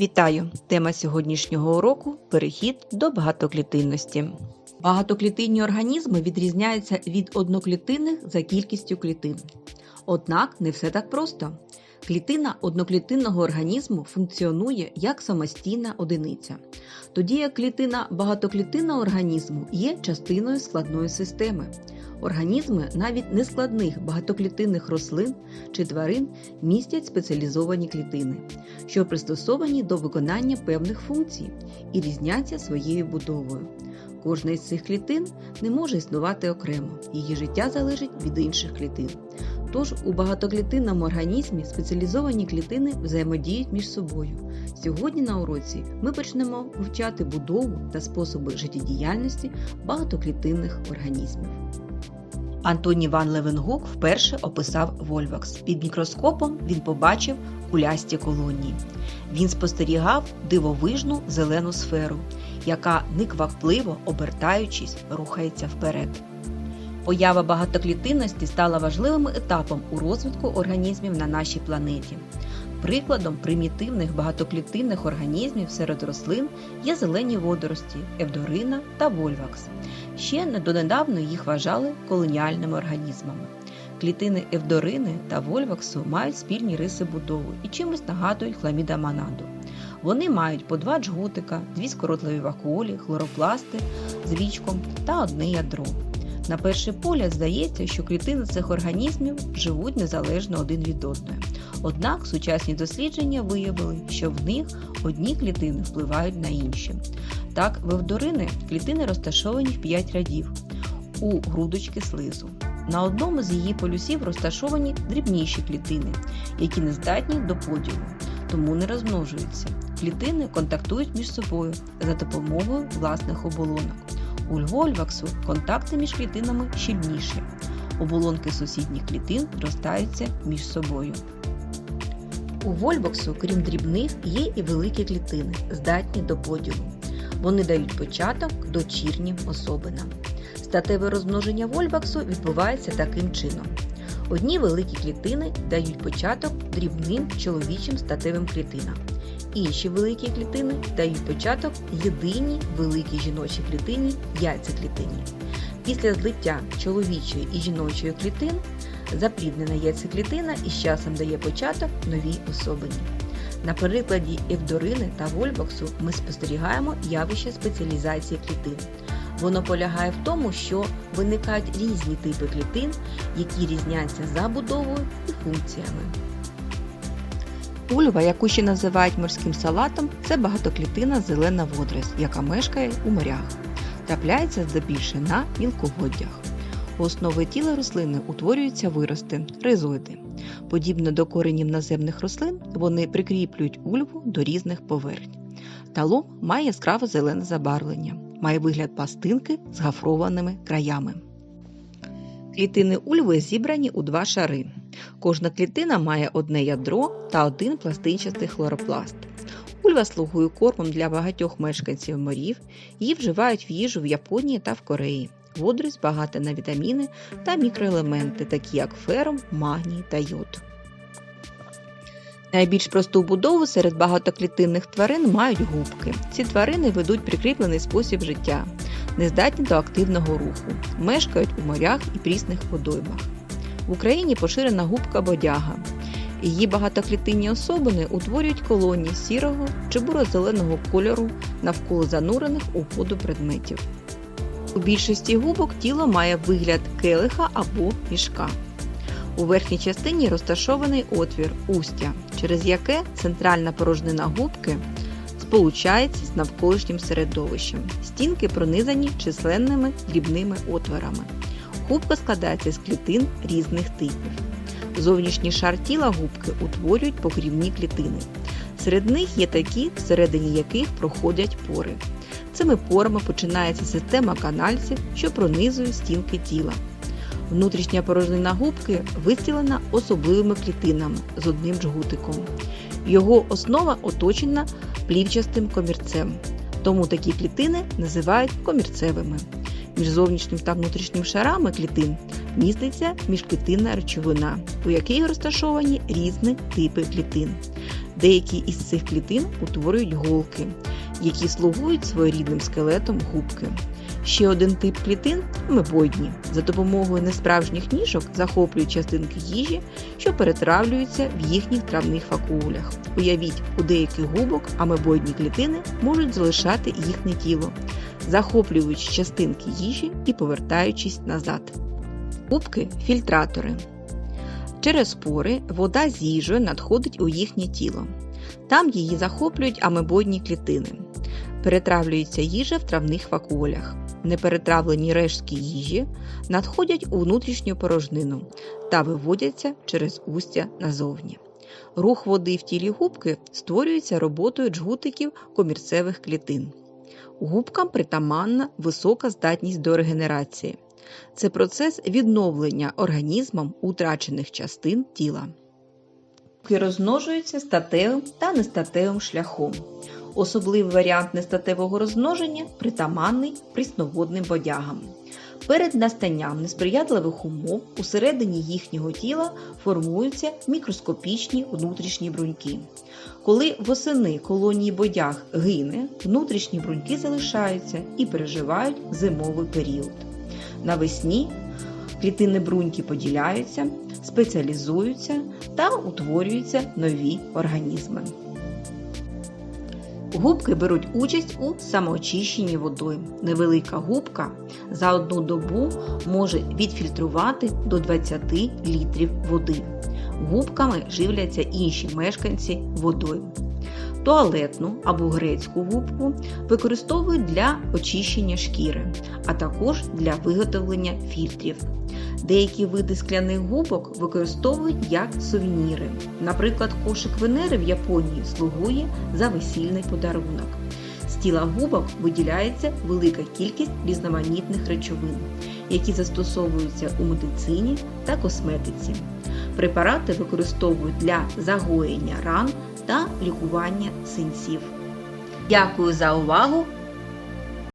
Вітаю! Тема сьогоднішнього уроку перехід до багатоклітинності. Багатоклітинні організми відрізняються від одноклітинних за кількістю клітин. Однак не все так просто. Клітина одноклітинного організму функціонує як самостійна одиниця, тоді як клітина багатоклітинного організму є частиною складної системи. Організми навіть нескладних багатоклітинних рослин чи тварин містять спеціалізовані клітини, що пристосовані до виконання певних функцій і різняться своєю будовою. Кожна із цих клітин не може існувати окремо, її життя залежить від інших клітин. Тож у багатоклітинному організмі спеціалізовані клітини взаємодіють між собою. Сьогодні на уроці ми почнемо вивчати будову та способи життєдіяльності багатоклітинних організмів. Антоній Ван Левенгук вперше описав Вольвакс. Під мікроскопом він побачив кулясті колонії. Він спостерігав дивовижну зелену сферу, яка никвапливо обертаючись, рухається вперед. Поява багатоклітинності стала важливим етапом у розвитку організмів на нашій планеті. Прикладом примітивних багатоклітинних організмів серед рослин є зелені водорості, евдорина та вольвакс. Ще недонедавно їх вважали колоніальними організмами. Клітини евдорини та вольваксу мають спільні риси будови і чимось нагадують хламіда манаду. Вони мають по два джгутика, дві скоротливі вакуолі, хлоропласти з вічком та одне ядро. На перший погляд здається, що клітини цих організмів живуть незалежно один від одної. Однак сучасні дослідження виявили, що в них одні клітини впливають на інші. Так, в евдорини клітини розташовані в 5 рядів у грудочки слизу. На одному з її полюсів розташовані дрібніші клітини, які не здатні до поділу, тому не розмножуються. Клітини контактують між собою за допомогою власних оболонок. У вольваксу контакти між клітинами щільніші. Оболонки сусідніх клітин розтаються між собою. У вольваксу, крім дрібних, є і великі клітини, здатні до поділу. Вони дають початок дочірнім особинам. Статеве розмноження вольваксу відбувається таким чином. Одні великі клітини дають початок дрібним чоловічим статевим клітинам. Інші великі клітини дають початок єдиній великій жіночій клітині яйцеклітині. Після злиття чоловічої і жіночої клітин запліднена яйцеклітина із часом дає початок новій особині. На прикладі евдорини та вольбаксу ми спостерігаємо явище спеціалізації клітин. Воно полягає в тому, що виникають різні типи клітин, які різняться за будовою і функціями. Ульва, яку ще називають морським салатом, це багатоклітинна зелена водорість, яка мешкає у морях. Трапляється здебільше на мілководдях. У основі тіла рослини утворюються вирости ризоїди. Подібно до коренів наземних рослин, вони прикріплюють ульву до різних поверхень. Талом має яскраво зелене забарвлення, має вигляд пластинки з гафрованими краями. Клітини ульви зібрані у два шари. Кожна клітина має одне ядро та один пластинчастий хлоропласт. Ульва слугує кормом для багатьох мешканців морів, її вживають в їжу в Японії та в Кореї. Водорість багата на вітаміни та мікроелементи, такі як фером, магній та йод. Найбільш просту будову серед багатоклітинних тварин мають губки. Ці тварини ведуть прикріплений спосіб життя, не здатні до активного руху, мешкають у морях і прісних водоймах. В Україні поширена губка бодяга. Її багатоклітинні особини утворюють колонії сірого чи буро-зеленого кольору навколо занурених у воду предметів. У більшості губок тіло має вигляд келиха або мішка. У верхній частині розташований отвір устя, через яке центральна порожнина губки сполучається з навколишнім середовищем. Стінки пронизані численними дрібними отворами. Губка складається з клітин різних типів. Зовнішній шар тіла губки утворюють покрівні клітини. Серед них є такі, всередині яких проходять пори. Цими порами починається система канальців, що пронизує стінки тіла. Внутрішня порожнина губки вистілена особливими клітинами з одним джгутиком. Його основа оточена плівчастим комірцем, тому такі клітини називають комірцевими. Між зовнішнім та внутрішнім шарами клітин міститься міжклітинна речовина, у якій розташовані різні типи клітин. Деякі із цих клітин утворюють голки, які слугують своєрідним скелетом губки. Ще один тип клітин амебоїдні. За допомогою несправжніх ніжок захоплюють частинки їжі, що перетравлюються в їхніх травних факулях. Уявіть, у деяких губок амебоїдні клітини можуть залишати їхнє тіло, захоплюючи частинки їжі і повертаючись назад. Губки фільтратори. Через пори вода з їжею надходить у їхнє тіло. Там її захоплюють амебоїдні клітини. Перетравлюється їжа в травних факулях. Неперетравлені рештки їжі надходять у внутрішню порожнину та виводяться через устя назовні. Рух води в тілі губки створюється роботою джгутиків комірцевих клітин. Губкам притаманна висока здатність до регенерації. Це процес відновлення організмом утрачених частин тіла. Губки розмножуються статевим та нестатевим шляхом. Особливий варіант нестатевого розмноження притаманний прісноводним бодягам. Перед настанням несприятливих умов усередині їхнього тіла формуються мікроскопічні внутрішні бруньки. Коли восени колонії бодяг гине, внутрішні бруньки залишаються і переживають зимовий період. Навесні клітини бруньки поділяються, спеціалізуються та утворюються нові організми. Губки беруть участь у самоочищенні водою. Невелика губка за одну добу може відфільтрувати до 20 літрів води. Губками живляться інші мешканці водою. Туалетну або грецьку губку використовують для очищення шкіри, а також для виготовлення фільтрів. Деякі види скляних губок використовують як сувеніри. Наприклад, кошик Венери в Японії слугує за весільний подарунок. З тіла губок виділяється велика кількість різноманітних речовин, які застосовуються у медицині та косметиці. Препарати використовують для загоєння ран та лікування синців. Дякую за увагу!